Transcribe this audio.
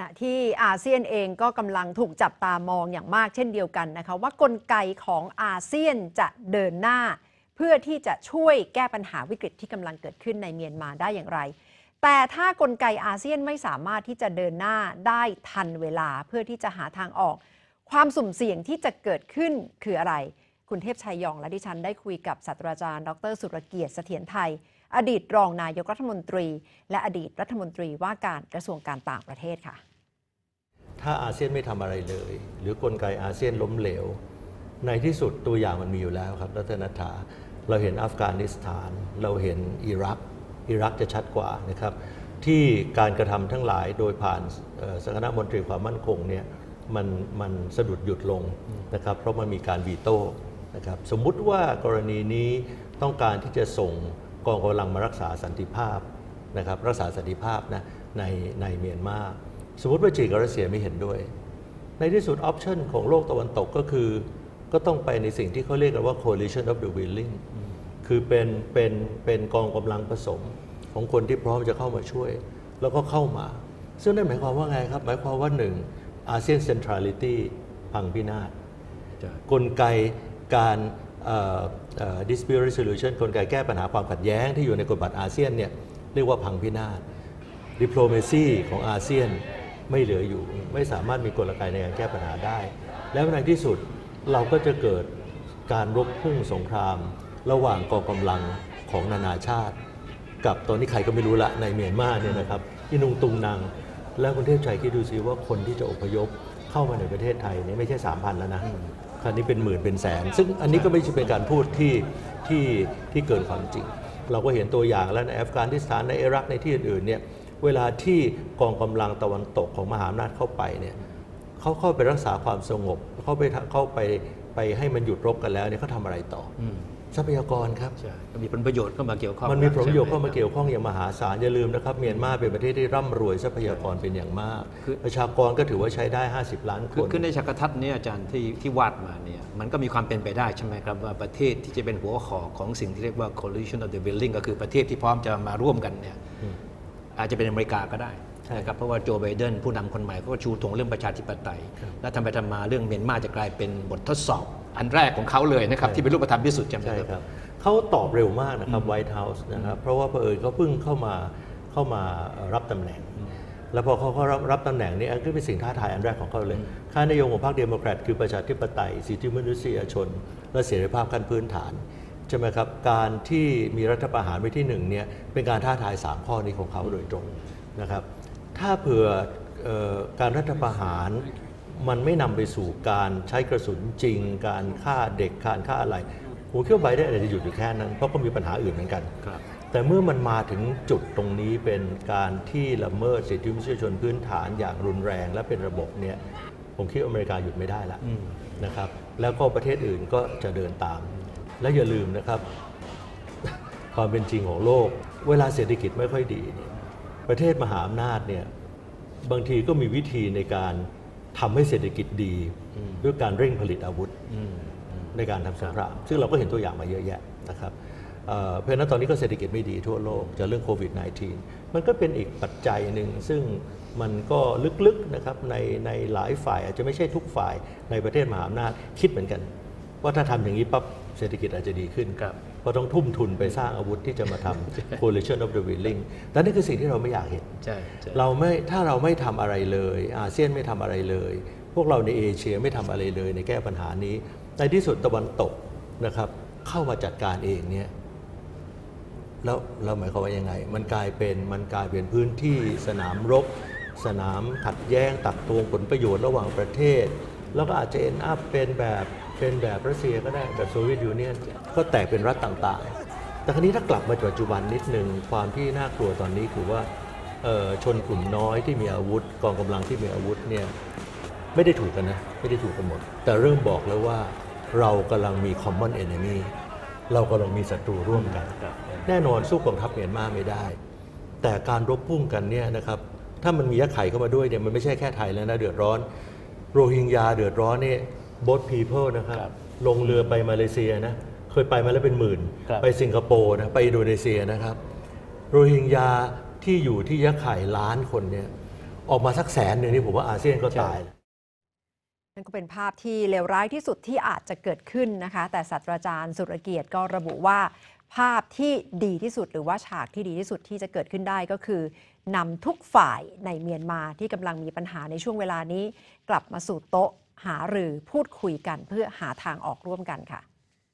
ณะที่อาเซียนเองก็กำลังถูกจับตามองอย่างมากเช่นเดียวกันนะคะ ว่ากลไกของอาเซียนจะเดินหน้า เพื่อที่จะช่วยแก้ปัญหาวิกฤตที่กำลังเกิดขึ้นในเมียนมาได้อย่างไร แต่ถ้ากลไกอาเซียนไม่สามารถที่จะเดินหน้าได้ทันเวลาเพื่อที่จะหาทางออก ความสุ่มเสี่ยงที่จะเกิดขึ้นคืออะไร คุณเทพชัยยองและดิฉันได้คุยกับศาสตราจารย์ ดร สุรเกียรติเสถียรไทย อดีตรองนายกรัฐมนตรี และอดีตรัฐมนตรีว่าการกระทรวงการต่างประเทศค่ะ ถ้าอาเซียนไม่ทำอะไรเลย หรือกลไกอาเซียนล้มเหลว ในที่สุดตัวอย่างมันมีอยู่แล้วครับรัตนถาเราเห็นอัฟกานิสถาน เราเห็นอิรักอิรักจะชัดกว่านะครับที่การกระทำทั้งหลายโดยผ่านสำนักงานมนตรีความมั่นคงเนี่ยมันมันสะดุดหยุดลงนะครับเพราะมันมีการวีโต้นะครับสมมุติว่ากรณีนี้ต้องการที่จะส่ง กองกำลังมารักษาสันติภาพนะครับรักษาสันติภาพนะในในเมียนมาสมมติว่าจีนกับรัสเซียไม่เห็นด้วย ในที่สุดออปชันของโลกตะวันตกก็คือ ก็ต้องไปในสิ่งที่เขาเรียกกันว่า coalition of the willing คือเป็นเป็นเป็นกองกำลังผสมของคนที่พร้อมจะเข้ามาช่วย แล้วก็เข้ามา ซึ่งนั่นหมายความว่าไงครับ หมายความว่าหนึ่งอาเซียนเซนทรัลิตี้พังพินาศกลไกการเอ่อเอ่อ dispute resolution กลไกแก้ปัญหาความขัดแย้งที่อยู่ในกฎบัตรอาเซียนเนี่ยเรียกว่าพังพินาศ diplomacy ของอาเซียนไม่เหลืออยู่ ไม่สามารถมีกลไกในการแก้ปัญหาได้ แล้วในที่สุดเราก็จะเกิดการรบพุ่งสงคราม ระหว่างกองกำลังของนานาชาติ กับตอนนี้ใครก็ไม่รู้ละในเมียนมาเนี่ยนะครับอินุงตุงนางแล้วคุณเทพชัยคิดดูสิว่าคนที่จะอพยพเข้ามาในประเทศไทยนี่ไม่ใช่ 3,000 แล้วนะ คราวนี้เป็นหมื่นเป็นแสน ซึ่งอันนี้ก็ไม่ใช่เป็นการพูดที่ที่ที่เกินความจริง เราก็เห็นตัวอย่างแล้วในอัฟกานิสถานในอิรักในที่อื่นๆเนี่ยเวลาที่กองกำลังตะวันตกของมหาอำนาจเข้าไปเนี่ยเขาเข้าไปรักษาความสงบ เข้าไปเข้าไปไปให้มันหยุดรบกันแล้วเนี่ยเขาทำอะไรต่อ ทรัพยากรครับ ใช่ก็มีผลประโยชน์เข้ามาเกี่ยวข้องมันมีผลประโยชน์ใช่เข้าไหมาเกี่ยวข้องอย่างมหาศาลอย่าลืมนะครับเมียนมาเป็นประเทศที่ร่ำรวยทรัพยากรเป็นอย่างมากคือประชากรก็ถือว่าใช้ได้ 50 ล้านคคือนคือในฉากทัศน์เนี้อาจารย์ที่ที่วาดมาเนี่ยมันก็มีความเป็นไปได้ใช่ไหมครับว่าประเทศที่จะเป็นหัวขอของสิ่งที่เรียกว่า coalition of the willing ก็คือประเทศที่พร้อมจะมาร่วมกันเนี่ยอาจจะเป็นอเมริกาก็ได้ใช่นะครับเพราะว่าโจไบเดนผู้นำคนใหม่เขาก็ชูธงเรื่องประชาธิปไตย และทำไปทำมาเรื่องเมียนมาจะกลายเป็นบททดสอบ อันแรกของเขาเลยนะครับที่เป็นรูปธรรมที่สุดใช่ไหมใช่ครับครับเขาตอบเร็วมากนะครับไวท์เฮาส์นะครับเพราะว่าเผอิญเขาเพิ่งเข้ามาเข้ามารับตำแหน่ง แล้วพอเขาเขารับรับตำแหน่งนี้อันก็เป็นสิ่งท้าทายอันแรกของเขาเลย ค่านโยมของพรรคเดโมแครตคือประชาธิปไตย สิทธิมนุษยชน และเสรีภาพขั้นพื้นฐานใช่ไหมครับการที่มีรัฐประหารไว้ที่หนึ่งเนี่ยเป็นการท้าทาย 3 ข้อนี้ของเขาโดยตรงนะครับถ้าเผื่อเอ่อการรัฐประหาร มันไม่นำไปสู่การใช้กระสุนจริง การฆ่าเด็กการฆ่าอะไรผมคิดว่าไบเดนอาจจะหยุดอยู่แค่นั้น เพราะก็มีปัญหาอื่นเหมือนกันครับแต่เมื่อมันมาถึงจุดตรงนี้เป็นการที่ละเมิดสิทธิมนุษยชนพื้นฐานอย่างรุนแรงและเป็นระบบเนี่ยผมคิดว่าอเมริกาหยุดไม่ได้ละนะครับ แล้วก็ประเทศอื่นก็จะเดินตาม และอย่าลืมนะครับ ความเป็นจริงของโลก เวลาเศรษฐกิจไม่ค่อยดีเนี่ยประเทศมหาอำนาจเนี่ยบางทีก็มีวิธีในการ ทำให้เศรษฐกิจดีด้วยการเร่งผลิตอาวุธในการทำสงครามซึ่งเราก็เห็นตัวอย่างมาเยอะแยะนะครับเอ่อเพราะฉะนั้นตอนนี้ก็เศรษฐกิจไม่ดีทั่วโลกจากเรื่องโควิด -19 มันก็เป็นอีกปัจจัยหนึ่งซึ่งมันก็ลึกๆนะครับในในหลายฝ่ายอาจจะไม่ใช่ทุกฝ่ายในประเทศมหาอำนาจคิดเหมือนกัน ว่าถ้าทำอย่างนี้ปั๊บ เศรษฐกิจอาจจะดีขึ้นครับเพราะต้องทุ่มทุนไปสร้างอาวุธที่จะมาทำ coalition of the willing แต่นี่คือสิ่งที่เราไม่อยากเห็น ใช่ใช่เราไม่ถ้าเราไม่ทำอะไรเลย อาเซียนไม่ทำอะไรเลย พวกเราในเอเชียไม่ทำอะไรเลยในแก้ปัญหานี้ ในที่สุดตะวันตกนะครับ เข้ามาจัดการเองเนี่ยแล้วเราหมายความว่ายังไง มันกลายเป็นมันกลายเป็นพื้นที่สนามรบ สนามขัดแย้งตักตวงผลประโยชน์ระหว่างประเทศ แล้วก็อาจจะเอ็นอัพเป็นแบบ เป็นแบบรัสเซียก็ได้แบบโซเวียตยูเนียนก็แตกเป็นรัฐต่างๆ แต่คราวนี้ถ้ากลับมาปัจจุบันนิดหนึ่งความที่น่ากลัวตอนนี้คือว่าชนกลุ่มน้อยที่มีอาวุธ กองกำลังที่มีอาวุธเนี่ยไม่ได้ถูกกันนะ ไม่ได้ถูกกันหมด แต่เริ่มบอกแล้วว่าเรากำลังมี common enemy เรากำลังมีศัตรูร่วมกัน แน่นอนสู้กองทัพเมียนมาไม่ได้ แต่การรบพุ่งกันเนี่ยนะครับถ้ามันมียักษ์ไข่เข้ามาด้วยเนี่ยมันไม่ใช่แค่ไทยแล้วนะเดือดร้อน โรฮิงญาเดือดร้อนเนี่ย both people นะครับครับ ลงเรือไปมาเลเซียนะ เคยไปมาแล้วเป็นหมื่นครับไปสิงคโปร์นะ ไปอินโดนีเซียนะครับ โรฮิงญาที่อยู่ที่ยะไข่ล้านคนเนี่ย ออกมาสักแสนหนึ่งนี่ผมว่าอาเซียนก็ตายแล้วนั่นก็เป็นภาพที่เลวร้ายที่สุดที่อาจจะเกิดขึ้นนะคะ แต่ศาสตราจารย์สุรเกียรติก็ระบุว่า ภาพที่ดีที่สุดหรือว่าฉากที่ดีที่สุดที่จะเกิดขึ้นได้ก็คือนำทุกฝ่ายในเมียนมาที่กำลังมีปัญหาในช่วงเวลานี้ กลับมาสู่โต๊ะ หารือพูดคุยกันเพื่อหาทางออกร่วมกันค่ะ